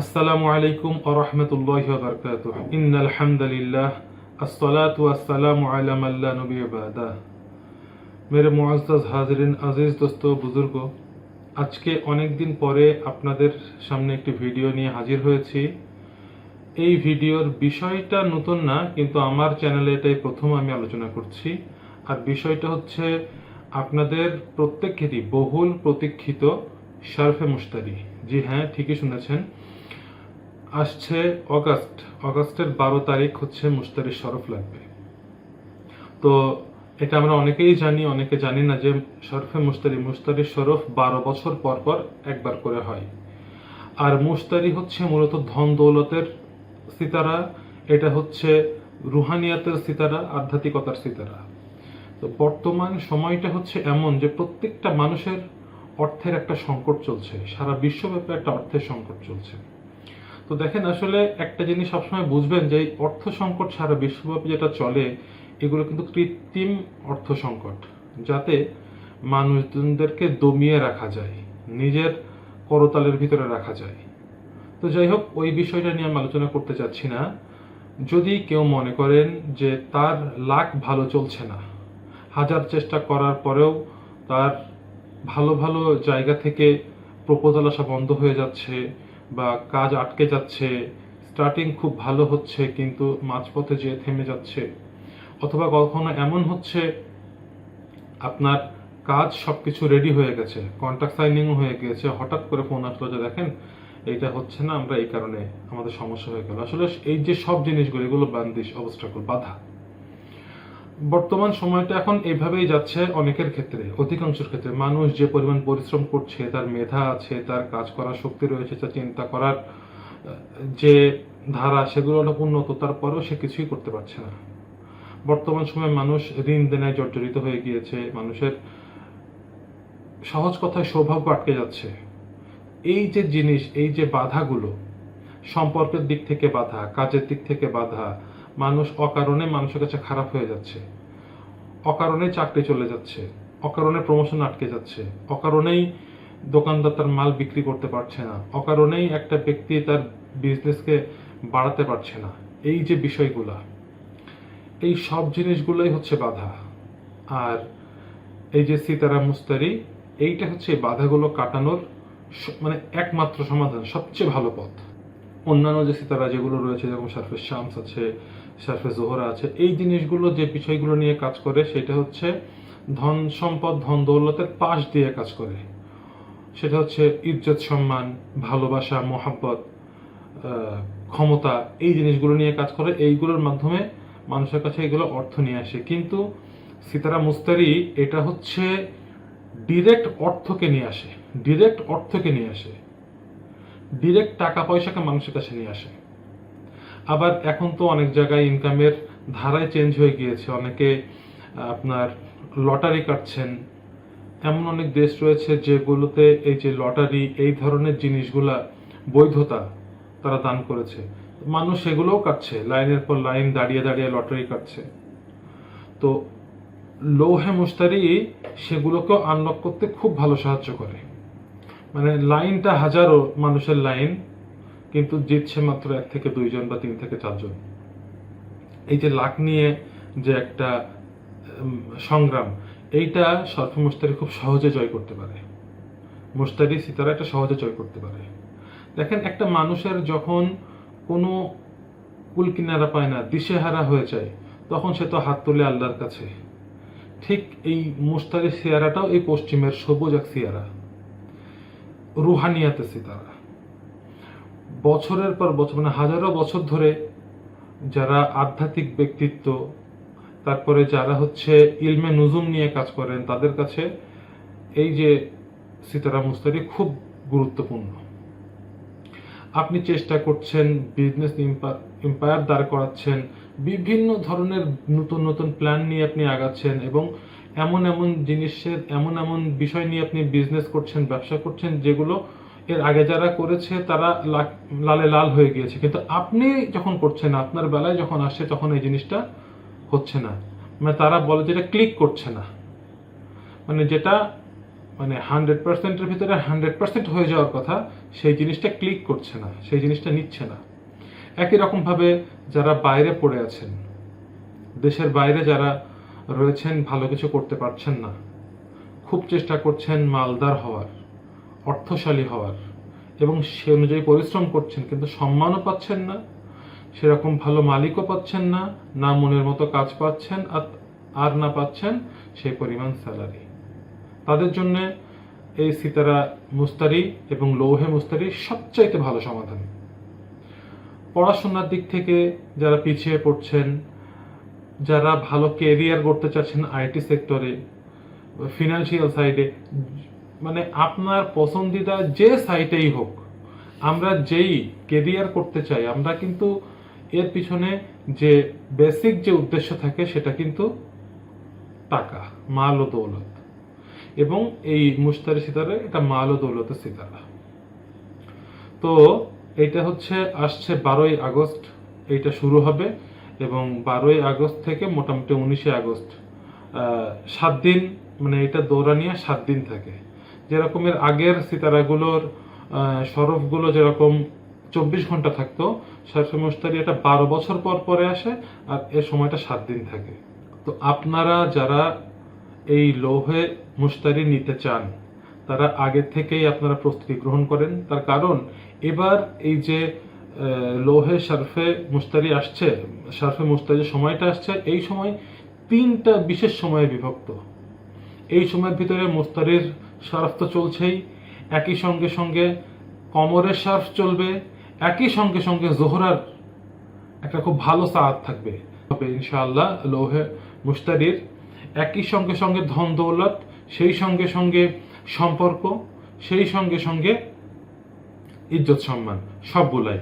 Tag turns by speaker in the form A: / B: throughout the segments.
A: আসসালামু আলাইকুম আরহামতুল্লাহ বরকাত ইন্নাল হামদুলিল্লাহ, আসসালাতু ওয়াসসালামু আলা মাল্লা নবী বাদা। মেরে মুআজ্জাজ হাজরিন, আজিজ দোস্ত, বুজুর্গ, আজকে অনেক দিন পরে আপনাদের সামনে একটি ভিডিও নিয়ে হাজির হয়েছি। এই ভিডিওর বিষয়টা নতুন না, কিন্তু আমার চ্যানেলে এটাই প্রথম আমি আলোচনা করছি। আর বিষয়টা হচ্ছে আপনাদের প্রত্যেকেরই বহুল প্রতীক্ষিত শারফে মুস্তারি জি হ্যাঁ ঠিকই শুনেছেন। আসছে অগাস্ট। অগাস্টের বারো তারিখ হচ্ছে মুস্তারি শরফ লাগবে। তো এটা আমরা অনেকেই জানি, অনেকে জানি না যে শরফে মুস্তারি মুস্তারি শরফ বারো বছর পর পর একবার করে হয়। আর মুস্তারি হচ্ছে মূলত ধন দৌলতের সিতারা, এটা হচ্ছে রুহানিয়াতের সিতারা, আধ্যাত্মিকতার সিতারা। তো বর্তমান সময়টা হচ্ছে এমন যে প্রত্যেকটা মানুষের অর্থের একটা সংকট চলছে, সারা বিশ্বব্যাপী একটা অর্থের সংকট চলছে। তো দেখেন আসলে একটা জিনিস সবসময় বুঝবেন যে এই অর্থ সংকট সারা বিশ্বব্যাপী যেটা চলে, এগুলো কিন্তু কৃত্রিম অর্থ সংকট, যাতে মানুষজনদেরকে দমিয়ে রাখা যায়, নিজের করতালের ভিতরে রাখা যায়। তো যাই হোক, ওই বিষয়টা নিয়ে আমি আলোচনা করতে চাচ্ছি না। যদি কেউ মনে করেন যে তার লাখ ভালো চলছে না, হাজার চেষ্টা করার পরেও তার ভালো ভালো জায়গা থেকে প্রপোজাল আসা বন্ধ হয়ে যাচ্ছে বা কাজ আটকে যাচ্ছে স্টার্টিং খুব ভালো হচ্ছে, কিন্তু মাঝপথে যেয়ে থেমে যাচ্ছে, অথবা কখনো এমন হচ্ছে, আপনার কাজ সবকিছু রেডি হয়ে গেছে কন্ট্রাক্ট সাইনিংও হয়ে গেছে হঠাৎ করে ফোন আসলো যে দেখেন, এইটা হচ্ছে না, আমরা এই কারণে আমাদের সমস্যা হয়ে গেল। আসলে এই যে সব জিনিসগুলো, এগুলো বান্দিশ অবস্ট্রাকল বাধা। বর্তমান সময়টা এখন এভাবেই যাচ্ছে অনেকের ক্ষেত্রে, অধিকাংশের ক্ষেত্রে। মানুষ যে পরিমাণ পরিশ্রম করছে, তার মেধা আছে, তার কাজ করার শক্তি রয়েছে, তার চিন্তা করার, যে ধারা, সেগুলো অনেক উন্নত, তারপরেও সে কিছুই করতে পারছে না। বর্তমান সময়ে মানুষ ঋণ দেনায় জর্জরিত হয়ে গিয়েছে, মানুষের সহজ কথায় সৌভাগ্য আটকে যাচ্ছে। এই যে জিনিস, এই যে বাধাগুলো, সম্পর্কের দিক থেকে বাধা, কাজের দিক থেকে বাধা মানুষ অকারণে মানুষের কাছে খারাপ হয়ে যাচ্ছে। অকারণে চাকরি চলে যাচ্ছে। অকারণে প্রমোশন আটকে যাচ্ছে। অকারণেই দোকানদার তার মাল বিক্রি করতে পারছে না। অকারণেই একটা ব্যক্তি তার বিজনেসকে বাড়াতে পারছে না। এই যে বিষয়গুলা, এই সব জিনিসগুলোই হচ্ছে বাধা। আর এই যে সিতারা মুস্তারি, এইটা হচ্ছে বাধাগুলো কাটানোর মানে একমাত্র সমাধান, সবচেয়ে ভালো পথ। অন্যান্য যে সিতারা যেগুলো রয়েছে, যেমন সারফে শামস আছে সারফে জোহরা আছে। এই জিনিসগুলো, যে বিষয়গুলো নিয়ে কাজ করে, সেটা হচ্ছে ধন সম্পদ, ধন দৌলতের পাশ দিয়ে কাজ করে। সেটা হচ্ছে ইজ্জত, সম্মান, ভালোবাসা, মোহাব্বত ক্ষমতা, এই জিনিসগুলো নিয়ে কাজ করে। এইগুলোর মাধ্যমে মানুষের কাছে এগুলো অর্থ নিয়ে আসে। কিন্তু সিতারা মুস্তারি এটা হচ্ছে ডিরেক্ট অর্থকে নিয়ে আসে। ডিরেক্ট অর্থকে নিয়ে আসে। ডিরেক্ট টাকা পয়সাকে মানুষের কাছে নিয়ে আসে। আবার এখন তো অনেক জায়গায় ইনকামের ধারায় চেঞ্জ হয়ে গিয়েছে। অনেকে আপনার লটারি কাটছেন। এমন অনেক দেশ রয়েছে যেগুলোতে এই যে লটারি এই ধরনের জিনিসগুলা বৈধতা তারা দান করেছে। মানুষ সেগুলোও কাটছে, লাইনের পর লাইন দাঁড়িয়ে দাঁড়িয়ে লটারি কাটছে। তো লৌহে মুস্তারি সেগুলোকেও আনলক করতে খুব ভালো সাহায্য করে। মানে লাইনটা হাজারো মানুষের লাইন কিন্তু জিতছে মাত্র এক থেকে দুইজন বা তিন থেকে চারজন। এই যে লাখ নিয়ে যে একটা সংগ্রাম, এইটা সর্ফ মুস্তারি খুব সহজে জয় করতে পারে। মুস্তারি সিতারা এটা সহজে জয় করতে পারে। দেখেন, একটা মানুষের যখন কোনো কুল কিনারা পায় না, দিশেহারা হয়ে যায়, তখন সে তো হাত তুলে আল্লাহর কাছে। ঠিক এই মুস্তারি সিয়ারাটাও এই পশ্চিমের সবুজ এক সিয়ারা। রুহানিয়াতে সিতারা। বছরের পর বছর মানে হাজারো বছর ধরে যারা আধ্যাত্মিক ব্যক্তিত্ব, তারপরে যারা হচ্ছে ইলমে নুজুম নিয়ে কাজ করেন, তাদের কাছে এই যে সিতারা মুস্তারি খুব গুরুত্বপূর্ণ। আপনি চেষ্টা করছেন বিজনেস এম্পায়ার দাঁড় করাচ্ছেন, বিভিন্ন ধরনের নতুন নতুন প্ল্যান নিয়ে আপনি আগাচ্ছেন এবং এমন এমন জিনিসের, এমন এমন বিষয় নিয়ে আপনি বিজনেস করছেন, ব্যবসা করছেন যেগুলো এর আগে যারা করেছে, তারা লালে লাল হয়ে গিয়েছে। কিন্তু আপনি যখন করছেন, আপনার বেলায় যখন আসছে তখন এই জিনিসটা হচ্ছে না। মানে তারা বলে যেটা ক্লিক করছে না। মানে যেটা মানে হান্ড্রেড পার্সেন্টের ভিতরে হান্ড্রেড পার্সেন্ট হয়ে যাওয়ার কথা, সেই জিনিসটা ক্লিক করছে না, সেই জিনিসটা নিচ্ছে না। একই রকমভাবে যারা বাইরে পড়ে আছেন, দেশের বাইরে যারা রয়েছেন, ভালো কিছু করতে পারছেন না, খুব চেষ্টা করছেন মালদার হওয়ার। অর্থশালী হওয়ার এবং সে অনুযায়ী পরিশ্রম করছেন, কিন্তু সম্মানও পাচ্ছেন না, সেরকম ভালো মালিকও পাচ্ছেন না না মনের মতো কাজ পাচ্ছেন, আর- আর না পাচ্ছেন সেই পরিমাণ স্যালারি। তাদের জন্য এই সিতারা মুস্তারি এবং লৌহে মুস্তারি সবচাইতে ভালো সমাধান। পড়াশোনার দিক থেকে যারা পিছিয়ে পড়ছেন, যারা ভালো কেরিয়ার করতে চাচ্ছেন আইটি সেক্টরে ফিনান্সিয়াল সাইডে মানে আপনার পছন্দিদা যে সাইটেই হোক, আমরা যেই কেরিয়ার করতে চাই, আমরা কিন্তু এর পিছনে যে বেসিক যে উদ্দেশ্য থাকে, সেটা কিন্তু টাকা, মাল ও দৌলত। এবং এই মুস্তারি সিতারে, এটা মাল ও দৌলতের সিতারা। তো এটা হচ্ছে, আসছে বারোই আগস্ট, এইটা শুরু হবে। এবং বারোই আগস্ট থেকে মোটামুটি উনিশে আগস্ট সাত দিন মানে এটা দৌড়ানিয়া সাত দিন থাকে। যেরকম এর আগের সিতারাগুলোর সরফগুলো যেরকম চব্বিশ ঘণ্টা থাকতো সরফে মুস্তারি এটা বারো বছর পর পরে আসে আর এর সময়টা সাত দিন থাকে। তো আপনারা যারা এই লৌহে মুস্তারি নিতে চান, তারা আগে থেকেই আপনারা প্রস্তুতি গ্রহণ করেন। তার কারণ, এবার এই যে লৌহে শারফে মুস্তারি আসছে শারফে মুস্তারি সময়টা আসছে, এই সময় তিনটা বিশেষ সময়ে বিভক্ত। এই সময়ের ভিতরে মুস্তারির শরফ তো চলছেই। একই সঙ্গে সঙ্গে কমরের শরফ চলবে, একই সঙ্গে সঙ্গে জোহরার একটা খুব ভালো সাহাত থাকবে। ইনশাআল্লাহ লৌহে মুস্তারির একই সঙ্গে সঙ্গে ধন দৌলত, সেই সঙ্গে সঙ্গে সম্পর্ক, সেই সঙ্গে সঙ্গে ইজ্জত সম্মান, সবগুলাই।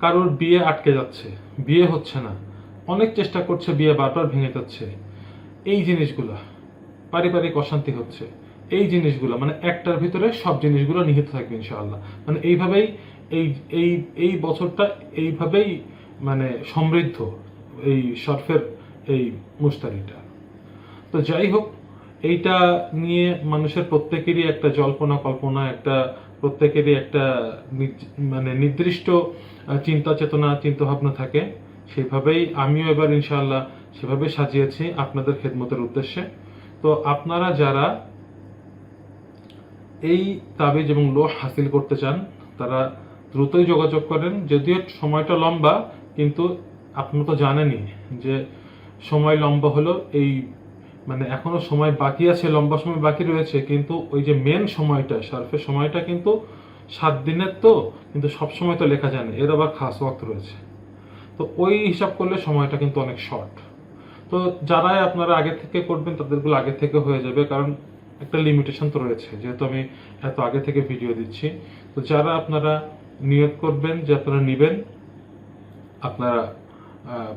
A: কারোর বিয়ে আটকে যাচ্ছে, বিয়ে হচ্ছে না। অনেক চেষ্টা করছে বিয়ে বারবার ভেঙে যাচ্ছে। এই জিনিসগুলা পারিবারিক অশান্তি হচ্ছে। এই জিনিসগুলো মানে একটার ভিতরে সব জিনিসগুলো নিহিত থাকবে ইনশাআল্লাহ। মানে এইভাবেই এই এই এই বছরটা এইভাবেই মানে সমৃদ্ধ এই শরফের এই মুস্তারিটা তো যাই হোক, এইটা নিয়ে মানুষের প্রত্যেকেরই একটা জল্পনা কল্পনা, একটা প্রত্যেকেরই একটা মানে নির্দিষ্ট চিন্তা চেতনা, চিন্তা ভাবনা থাকে। সেভাবেই আমিও এবার ইনশাআল্লাহ সেভাবে সাজিয়েছি আপনাদের খেদমতের উদ্দেশ্যে। তো আপনারা যারা এই তাবিজ এবং লোহ হাসিল করতে চান, তারা দ্রুতই যোগাযোগ করেন। যদিও সময়টা লম্বা, কিন্তু আপনি তো জানেনই যে সময় লম্বা হলো এই মানে এখনও সময় বাকি আছে, লম্বা সময় বাকি রয়েছে, কিন্তু ওই যে মেন সময়টা, সার্ফের সময়টা কিন্তু সাত দিনের তো, কিন্তু সব সময় তো লেখা যায় না, এর আবার খাস ওয়াক্ত রয়েছে। তো ওই হিসাব করলে সময়টা কিন্তু অনেক শর্ট তো যারাই আপনারা আগে থেকে করবেন, তাদেরগুলো আগে থেকে হয়ে যাবে, কারণ একটা লিমিটেশন তো রয়েছে। যেহেতু আমি এত আগে থেকে ভিডিও দিচ্ছি, তো যারা আপনারা নিয়োগ করবেন, যে আপনারা নেবেন, আপনারা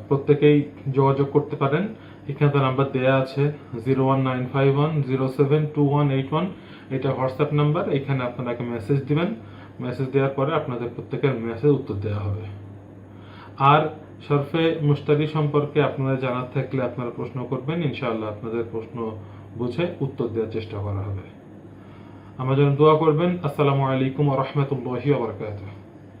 A: প্রত্যেকেই যোগাযোগ করতে পারেন। এখানে তো নাম্বার দেয়া আছে zero one nine five one zero seven two one eight one এটা হোয়াটসঅ্যাপ নাম্বার এখানে আপনাকে মেসেজ দিবেন। মেসেজ দেওয়ার পরে আপনাদের প্রত্যেকের মেসেজ উত্তর দেওয়া হবে। আর শরফে মুস্তারি সম্পর্কে আপনারা জানার থাকলে আপনারা প্রশ্ন করবেন, ইনশাআল্লাহ আপনাদের প্রশ্ন বুঝে উত্তর দেওয়ার চেষ্টা করা হবে। আমার জন্য দোয়া করবেন। আসসালামু আলাইকুম রহমতুল্লাহি ওবরকাতুহ